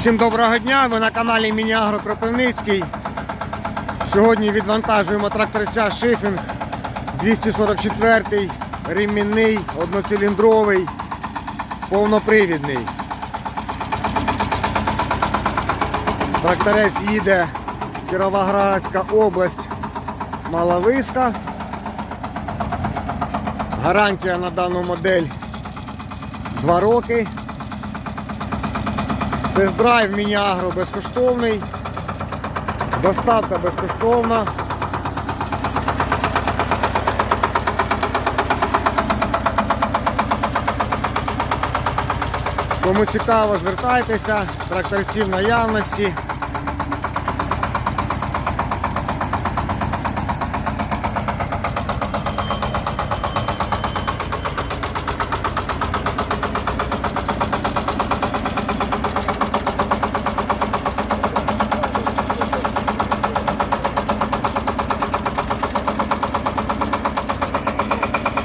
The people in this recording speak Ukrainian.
Всім доброго дня, ви на каналі Мініагро Кропивницький. Сьогодні відвантажуємо тракторця Шифінг 244 ремінний, одноциліндровий, повнопривідний. Тракторець їде Кіровоградська область, Маловиска. Гарантія на дану модель 2 роки. Тест-драйв міні-агро безкоштовний. Доставка безкоштовна. Кому цікаво, звертайтеся, тракторці наявності.